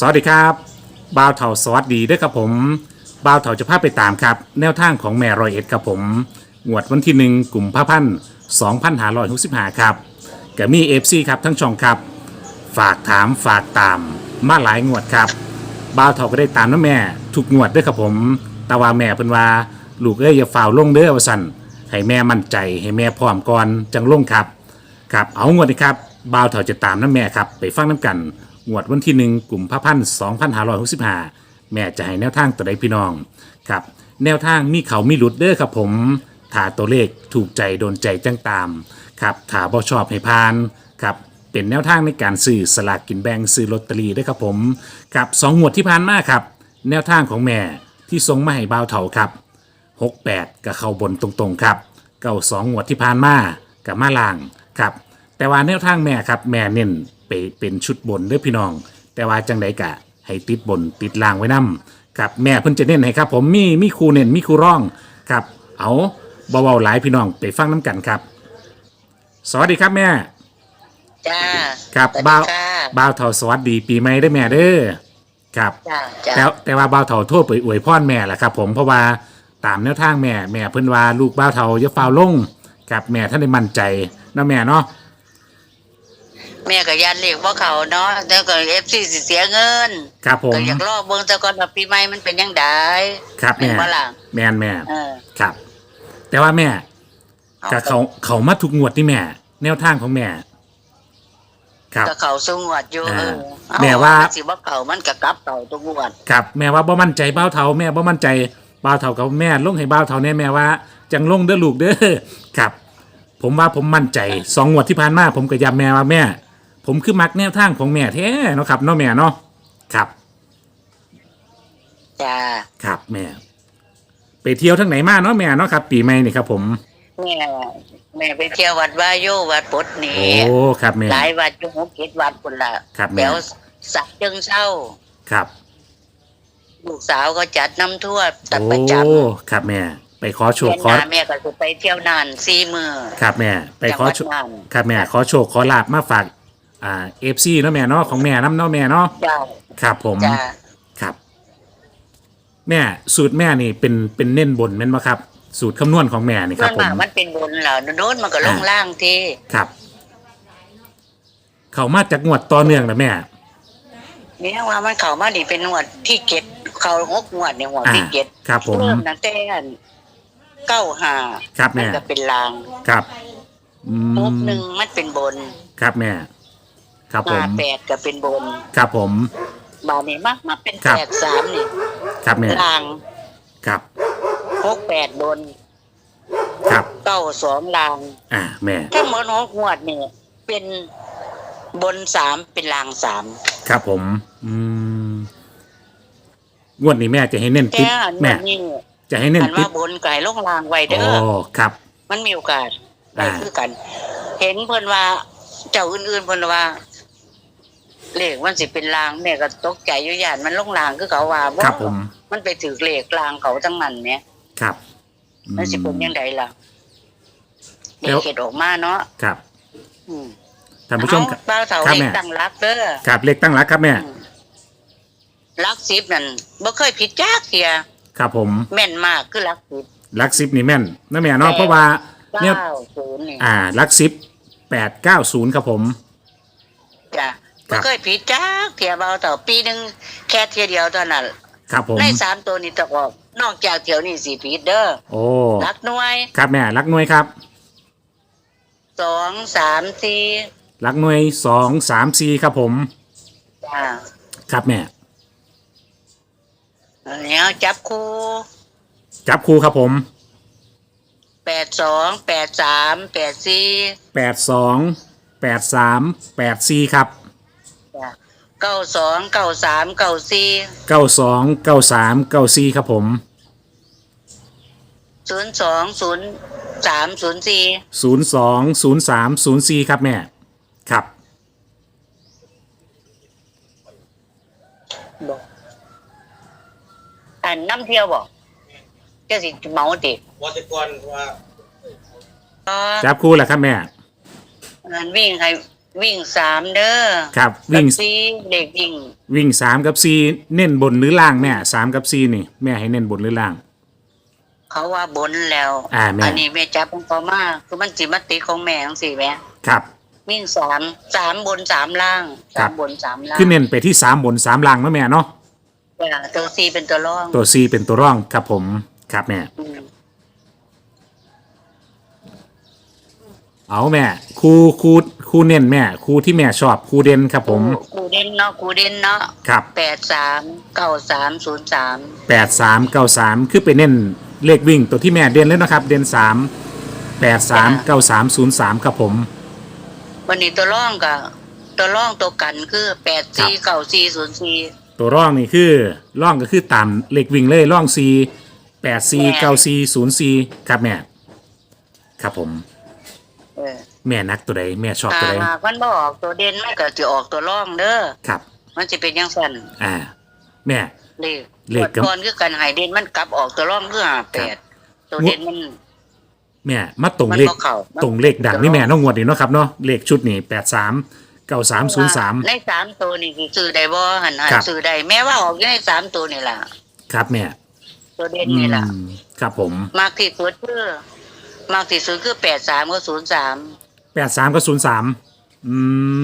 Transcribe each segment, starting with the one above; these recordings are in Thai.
สวัสดีครับบ่าวเถาสวัสดีด้วยครับผมบ่าวเถาจะพาไปตามครับ แนวทางของแม่รอยเอ็ดครับผมงวดวันที่หนึ่งกลุ่มพระพันสองพันหาร้อยหกสิบหาครับแกมีเอฟซีครับทั้งช่องครับ ฝากถามฝากตามมาหลายงวดครับบ่าวเถาก็ได้ตามน้าแม่ทุกงวดด้วยครับผมต่ว่าแม่เพิ่นว่าลูกเอ้ยอย่าฝ่าวลงเด้อวสันให้แม่มั่นใจให้แม่พร้อมก่อนจังลงครับครับเอางวดนี้ครับบ่าวเถาจะตามน้ำแม่ครับไปฟังน้ำกัน งวดวันที่หนึ่งกลุ่มพระพันสองพันห้าร้อยหกสิบห้าแม่จะให้แนวทางตัวใดพี่น้องครับ แนวทางมีเขามีหลุดเด้อครับผมถ้าตัวเลขถูกใจโดนใจจังตามครับถ้าบ่ชอบให้พานครับเป็นแนวทางในการซื้อสลากกินแบ่งซื้อลอตเตอรี่ด้อครับผมครับสองงวดที่ผ่านมาครับ แนวทางของแม่ที่ส่งมาให้บ่าวเถาครับ68กับเข้าบนตรงๆครับเก้าสองงวดที่ผ่านมากับมาล่างครับแต่ว่าแนวทางแม่ครับแม่เน้น ไปเป็นชุดบนเด้อพี่น้อง แต่ว่าจังไดกะ ให้ติดบนติดล่างไว้นํครับแม่เพิ่นจะเน้นให้ครับ ผมมีมีครูเน้นมีครูร่องครับ เอาเบาๆหลายพี่น้องไปฟังน้ำกันครับ สวัสดีครับแม่ จ้าครับสวัสดีบ่าวค่ะบ่าวเฒ่าสวัสดีปีใหม่ได้อแม่เด้อครับ จ้าจ้าแต่แต่ว่าบ่าวเฒ่าโทษไปอวยพรแม่แหละครับ ผมเพราะว่าตามแนวทางแม่แม่เพิ่นว่าลูกบ่าวเฒ่าจะฟาวลงกับแม่ท่านได้มั่นใจเนาะแม่เนาะ แม่ก็ยันเรียกว่าเขาเนาะแล้วก็เอฟซีสิเสียเงินครับผมก็อยากรอบเบิ่งแต่ก่อนว่าปีใหม่มันเป็นยังไงครับเป็นแม่บ่ล่ะแม่นแม่เออครับ แต่ว่าแม่เอากับเขาเขามาทุกงวดที่แม่ แนวทางของแม่ครับก็เขาสงวดอยู่อ่าเออเอแม่ว่าสิว่าเขามันก็กลับเขาทุกงวดครับ แม่ว่าบ่มั่นใจบ่าวเฒ่าแม่บ่มั่นใจบ่าวเฒ่ากับแม่ลงให้บ่าวเฒ่าแน่แม่ว่า จังลงเด้อลูกเด้อครับ ผมว่าผมมั่นใจสองงวดที่ผ่านมาผมก็ย้ำแม่ว่าแม่ ผมคือมักแนวทางของแม่แท้เนาะครับเนาะแม่เนาะครับ จ้าครับแม่ ไปเที่ยวทั้งไหนมาเนาะแม่เนาะครับ ปีใหม่นี่ครับ ผม แม่แม่ไปเที่ยววัดวาโยวัดปดนี่ โอ้ครับแม่ หลายวัดอยู่หกเจ็ดวัดพุ่นล่ะครับแม่ แถวสักเชิงเศร้าครับลูกสาวก็จัดน้ำทั่วตัดโอ้ประจำครับแม่ ไปขอโชเดืคอนขอ หน้าแม่ก็จะไปเที่ยวนานสี่มือครับแม่ ไปขอโชจัคงหวัดน่านครับแม่ขอโชคขอลาบมาฝาก อ่าเอฟซีเนาะแม่เนาะของแม่น้ำเนาะแม่เนาะจ้าครับผม จ้าครับ แม่สูตรแม่นี่เป็นเป็นเน้นบนแม่นบ่ครับ สูตรคำนวณของแม่นี่คส่รัวบนผมมากมันเป็นบนเหล่าโน้นมันก็ลงอ่าล่างที่ครับ เขามาจากงวดต่อเนื่องนะแม่ นี่ว่ามันเข้ามานี่เป็นงวดที่เจ็ดเขาหกงวดเนี่ยหัวดอ่าที่เจ็ดครับผม เริ่มตั้งแต่เก้าหาครับมัแม่ก็เป็นลางครับอืหกมหนึ่งมันเป็นบน ครับแม่ ครับผห้าม แปดก็เป็นบนครับผม บาทนี่มากมาเป็นครับ แปดสามนี่ครับแม่ลางครับหกแปดบนครับ เก้าสองลางอ่าแม่ทั้งหมดหกงวดนี่เป็นบนสามเป็นลางสาม ครับผม อืมงวดนี้แม่จะให้เน้นติดแค่อันแม่ นี้จะให้เน้นอันติว่าดบนไก่ลงลางไว้เด้โอ้อครับ มันมีโอกาสได้อ่า คือกัน เห็นเพิ่นว่า เจ้าอื่นๆเพิ่นว่า เลขมันสิเป็นลางแม่ก็ตกใจอยู่ย่านมันลงลางคือเขาว่าครับผม มันไปถือเลขลางเขาทั้งนั้นเนี่ยครับมันสิเป็นยังไงล่ะแล้เด็กวเห็ดออกมาเนาะครับอืมท่านผู้ชมเอเป้าเสาครับเลขแม่ ตั้งรักเด้อครับเลขตั้งหลักครับแม่ อืมรักสิบนั่นบ่เคยผิดจักเทียครับผมแม่นมากคือรักสิบหลักสิบนี่แม่นนะแม่เนาะเพราะว่าเนี่ยเก้าศูนย์นี่อ่าหลักสิบแปดเก้าศูนย์ครับผม จ้ะ ครับ่บเคยผิดจักเทียเบาเต่าปีหนึงแค่เทียเดียวเท่านั้นครับผม ในสามตัวนี้ตกออกนอกจากเที่ยวนี้สี่ผิดเด้อโอ้รักหน่วยครับแม่หลักหน่วยครับสองสามสี่หลักหน่วยสองสามสี่ครับผมจ้ะครับแม่แล้วจับคู่จับคู่ครับผมแปดสองแปดสามแปดสี่ แปดสองแปดสามแปดสี่ครับ เก้าสองเก้าสามเก้าสี่เก้าสองเก้าสามเก้าสี่ครับผมศูนย์สองศูนย์สามศูนย์สี่ศูนย์สองศูนย์สามศูนย์สี่ครับแม่ ครับ บอกอันน้ำเที่ยวบอกจะสิเมาติวัตกรว่าอ๋อจับคู่แหละครับแม่ อันวิ่งให้ วิ่งสามเด้อครับวิ่งกับสี่เด็กวิ่ง วิ่งสามกับสี่เน้นบนหรือล่างแม่สามกับสี่นี่ แม่ให้เน้นบนหรือล่าง เขาว่าบนแล้วอ่าแม่นนี้แม่จับของเขามาคือมันสิมาติดของแม่จังซี่แหม่ครับ วิ่งสามสามบนสามล่างครัสาบ มบนสามล่างคือเน้นไปที่สามบนสามล่างเนาะแม่เนาะจ้ะตัวสี่เป็นตัวร่องตัวสี่เป็นตัวร่องครับผมครับแม่ อืม เอาแม่ครูครูครูเน้นแม่ครูที่แม่ชอบครูเด่นครับ ผมกูเด่นเนาะกูเด่นเนาะครับแปดสามเก้าสามศูนย์สามแปดสามเก้าสามคือไปเน้นเลขวิ่งตัวที่แม่เด่นเลยนะครับ เด่นสามแปดสามเก้าสามศูนย์สามครับผม วันนี้ตัวร่องกับตัวร่องตัวกันคือแปดสี่เก้าสี่ศูนย์สี่ตัวร่องนี่คือร่องก็คือตามเลขวิ่งเลยร่องสี่แปดสี่เก้าสี่ศูนย์สี่ครับแม่ครับผม เออแม่นักตัวใดแม่ชอบถ้าตัวใดหากมันบออกตัวเด่นมันก็จะออกตัวร่องเด้อครับ มันจะเป็นยังสั่นอ่า แม่เลขเลขกับก่อนคือกันไฮเด่นมันกลับออกตัวร่องคือหาแปดตัวเด่นมันแม่มาตรงมันเลขบ่เข้าตรงเลขดังนี่แม่น้องงวดนี่เนาะครับเนาะเลขชุดนี่แปดสามเก้าสามศูนย์สามในสามตัวนี่คือซื้อได้บ่หันหันครับซื้อได้แม้ว่าออกอยู่ในสามตัวนี่ล่ะ ครับแม่ตัวเด่นอืนี่ล่ะมครับผมมากที่สุดคือ มากที่สุดคือแปดสามก็ศูนย์สามแปดสามกับศูนย์สามอื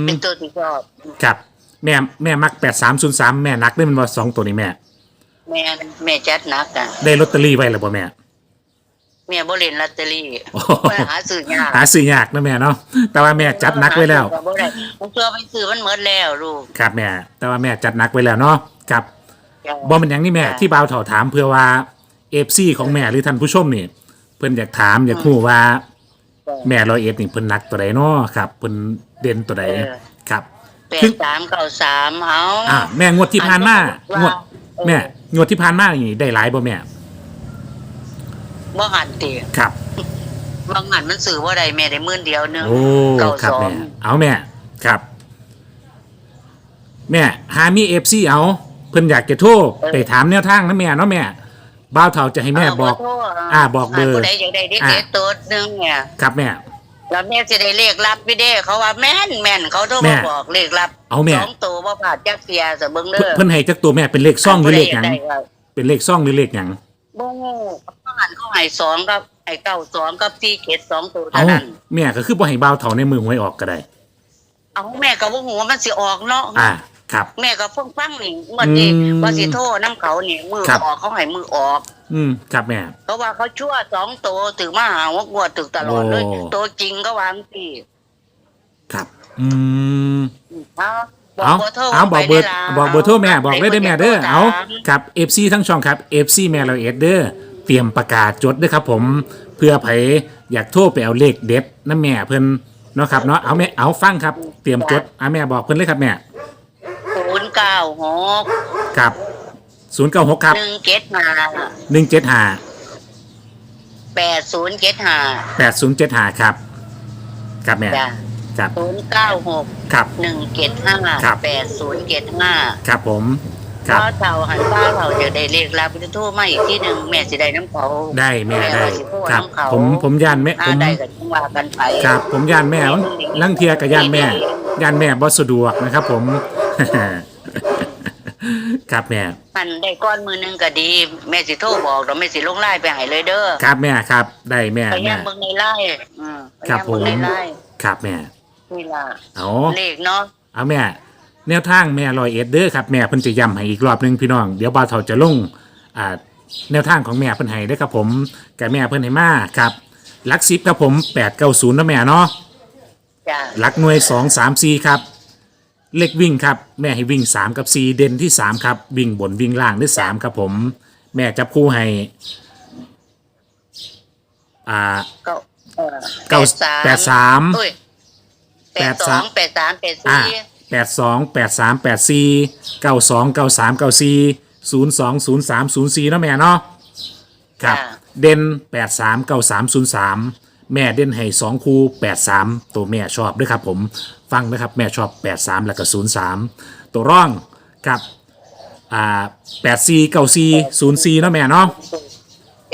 มเป็นตัวที่ชอบครับ แม่แม่มักแปดสามศูนย์สามแม่นักได้มันว่าสองตัวนี้แม่ แม่แม่จัดหนักอะได้ลอตเตอรี่ไว้หรือเปล่าแม่แม่บ่เล่นลอตเตอรี่โอ้ไปหาซื้อยากหาซื้อยากนะแม่เนาะแต่ว่าแม่จัดหนักไว้แล้วบ่ได้ผมเชื่อไปซื้อมันหมดแล้วลูกครับแม่ แต่ว่าแม่จัดหนักไว้แล้วเนาะครับจ้ะบอมันหยังนี่แม่ค่ะที่บ่าวเถาถามเพื่อว่าเอฟซีของแม่หรือท่านผู้ชมนี่ เพิ่นอยากถามอยากรู้ว่า แม่ร้อยเอ็ดนี่เพิ่นนักตัวใดเนาะครับเพิ่นเด่นตัวใดครับ แปดสามเก้าสามเอาอ่า แม่งวดที่ผ่านมาอันงนี้วดเออแม่งวดที่ผ่านมานี่ได้หลายบ่แม่บ่หันติครับ บางหันมันซื้อบ่ได้แม่ได้หมื่นเดียวหนึง โอ้เก้าครับสองแม่เอาแม่ครับ แม่หามีเอฟซีเอาเพิ่นอยากจะโทรไปถามแนวทางนะแม่เนาะแม่ บ่าวเฒ่าจะให้แม่บอก เาโทรอ่าบอกเบอร์ผู้ใดอยากได้เด็กอ่าๆตัวหนึงเนี่ย ครับแม่ แล้วแม่จะได้เลขลับพี่เด้เขาว่าแม่นแม่นเขาโทรแม่มาบอกเลขลับเอาแม่ สองตัวบ่ผ่านจักเสียซะเบิ่งเด้เพิ่นอเพิ่นให้จักตัวแม่เป็นเลขซ่องหรือเลขหยังได้ว่าเป็นเลขซ่องหรือเลขหยังบ่งูเขาหันเขาให้สองกับไอ้เก้าสองกับสี่เกตสองตัวเอาเท่านั้น แม่ก็คือบ่ให้บ่าวเฒ่าในมือหวยออกก็ได้ เอาแม่ก็บ่ฮู้ว่ามันสิออกเนาะอ่า ครับ แม่ก็ฟังฟังนี่เมื่อนี้อืม ว่าสิโทรน้ำเขานี่มือครับ ออกเขาให้มือออก อืมครับแม่ เพราะว่าเขาชั่วสองตัวถึงมาหาว่ากวดถึงตลอดเลยโอ้ตัวจริงก็วางที่ครับ อืม เอาบอเอากเบอร์โทรเอาบอกเบอร์ไปได้ล่ะบอกเบอร์โทรแม่าบอกเลยได้แม่เด้อเอาครับ FC ทั้งช่องครับ FC แม่เราเอ็ดเด้อเตรียมประกาศจดเด้อครับผมเพื่อไผอยากโทรไปเอาเลขเด็ดน้ำแม่เพิ่นเนาะครับเนาะเอาแม่เอาฟังครับ เตรียมจดเอาแม่บอกเพิ่นเลยครับแม่ ศูนย์เก้าหกครับ096ครับหนึ่งเจ็ดห้า175แปดศูนย์เจ็ดห้า8075ครับ ครับแม่จ้ะครับ ศูนย์เก้าหกครับ หนึ่งเจ็ดห้าครับ แปดศูนย์เจ็ดห้าครับผมครับก็เท่าหันป้าเราจะได้เลขรับจะโทรมาอีกที่หนึ่งแม่สิได้น้ำเขาได้แม่ได้ว่าสิโทครับ น้ำเขาผมผมย่านแม่อ่าผมได้ก็จังว่ากันไปครับ ผมย่านแม่ลังเทียกับย่านแม่ย่านแม่บ่สะดวกนะครับ ผม ครับแม่มันได้ก้อนมือหนึงก็ดี แม่สิโทรบอกเราแม่สิลงไล่ไปให้เลยเด้อครับแม่ครับได้แม่พยาแม่ยามเบิ่งในไล่อืมพครัยาบยามเบิ่งในผมไล่ครับแม่นี่ล่ะเอาเลขเนาะเอาแม่ แนวทางแม่ลอยเอ็ดเด้อครับแม่เพิ่นจะย้ำให้อีกรอบหนึงพี่น้องเดี๋ยวบ่าวเฒ่าจะลงอ่าแนวทางของแม่เพิ่นให้เด้อครับผมกับแม่เพิ่นให้มาครับหลัก10ครับผม890นะแม่เนาะจ้ะหลักหน่วย2 3 4ครับ เลขวิ่งครับ แม่ให้วิ่ง 3 กับ 4 เด่นที่ 3 ครับ วิ่งบนวิ่งล่างได้3ครับผม แม่จับคู่ให้อ่าก็เออเก้าแปดสามเอ้ยแปแปดดสาสอม งแปดสามแปดอ่าสี่แปดสองแปดสามแปดสี่เก้าสองเก้าสามเก้าสี่ศูนย์สองศูนย์สามศูนย์สี่เนาะแม่เนาะครับ เด่นแปดสามเก้าสามศูนย์สาม แม่เด่นให้สองคู่แปดสามตัวแม่ชอบด้วยครับผมฟังนะครับแม่ชอบแปดสามแล้วก็ศูนย์สามตัวร่องกับอ่าแปดสี่เก้าสี่ศูนย์สี่เนาะแม่เนาะ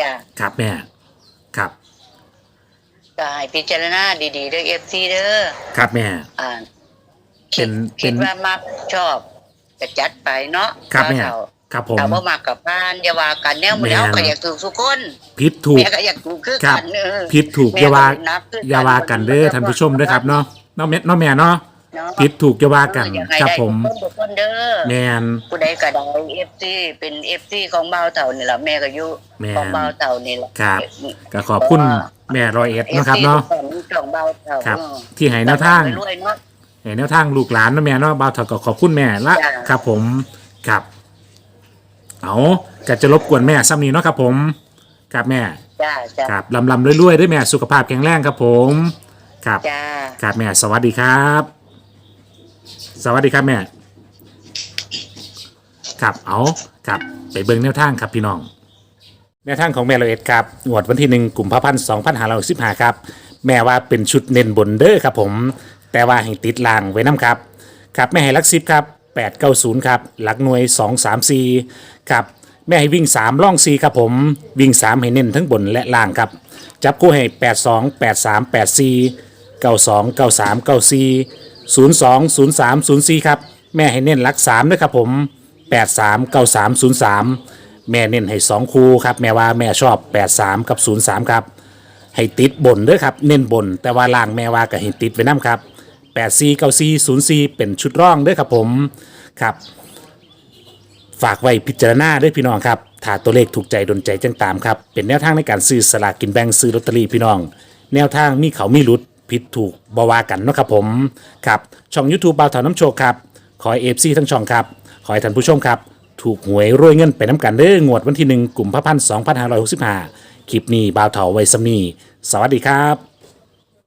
จ้ะครับแม่ครับก็ให้พิจารณาดีๆเด้อเอฟซีเด้อครับแม่ อ่าคิดเป็นคิดว่ามักชอบจะจัดไปเนาะครับแม่เฒ่า ครับผมถ้าบ่มักกับบ้านอย่าว่ากันแนวมื้อแม่เฮาก็อยากถูกทุกคนผิดถูก แม่ก็อยากถูกคือครักับนเออผิดถูกแม่อย่าว่าก็นับคืออย่าว่ากันเด้อท่านผู้ชมเด้อครับเนาะเนาะแม่เนาะแม่เนาะเนาะผิดถูกอย่าว่ากันเอออยให้ครับได้ผมทุกคนทุกคนเด้อ แมน ผู้ใดก็ได้ FC เป็น FC ของเบาเฒ่านี่ล่ะแม่ก็อยู่แม่ของเบาเฒ่านี่ล่ะครับก็ขอบคุณแม่รอยเอ็ดเนาะครับเนาะ ของเบาเฒ่าครับเออที่ให้แนวทาง รวยๆเนาะ ให้แนวทางลูกหลานเนาะแม่เนาะบ่าวเถาก็ขอบคุณแม่ละจ้ะ ครับผมครับ เอาก็จะรบกวนแม่ซ้ำนี้เนาะครับผมครับแม่จ้าจ้าครับลำลำรวยๆด้วยแม่สุขภาพแข็งแรงครับผมครับจ้าครับแม่สวัสดีครับ สวัสดีครับแม่ครับเอาครับไปเบิ่งแนวทางครับพี่น้อง แนวทางของแม่เราเอ็ดครับงวดวันที่หนึ่งกุมภาพันธ์สองพันห้าร้อยสิบห้าครับ แม่ว่าเป็นชุดเน้นบนเด้อครับผม แต่ว่าให้ติดลางไว้น้ำครับ ครับแม่ให้ลักซิบครับ แปดเก้าศูนย์ครับ หลักหน่วยสองสามสี่ครับแม่ให้วิ่งสามล่องสี่ครับผม วิ่งสามให้เน้นทั้งบนและล่างครับ จับคู่ให้แปดสองแปดสามแปดสี่เก้าสองเก้าสามเก้าสี่ศูนย์สองศูนย์สามศูนย์สี่ครับ แม่ให้เน้นหลักสามด้วยครับผมแปดสามเก้าสามศูนย์สามแม่เน้นให้สองคู่ครับ แม่ว่าแม่ชอบแปดสามกับศูนย์สามครับ ให้ติดบนด้วยครับ เน้นบน แต่ว่าล่างแม่ว่าก็ให้ติดไว้น้ำครับ 8 4 9 4 0 4 เป็นชุดร่องด้วยครับผมครับ ฝากไว้พิจารณาด้วยพี่น้องครับถ้าตัวเลขถูกใจดนใจจังตามครับเป็นแนวทางในการซื้อสลากกินแบ่งซื้อลอตเตอรี่พี่น้อง แนวทางมีเขามีรุดผิดถูกบาวากันเนาะครับผมครับช่อง YouTube บ่าวถาน้ำโชคครับขอเอฟซีทั้งช่องครับขอให้ท่านผู้ชมครับถูกหวยรวยเงินไปน้ำกันเด้องวดวันที่หนึ่งกลุ่มพระพันสองพันห้าร้อยหกสิบห้าคลิปนี้บ่าวเถาไว้สำนีสวัสดีครับ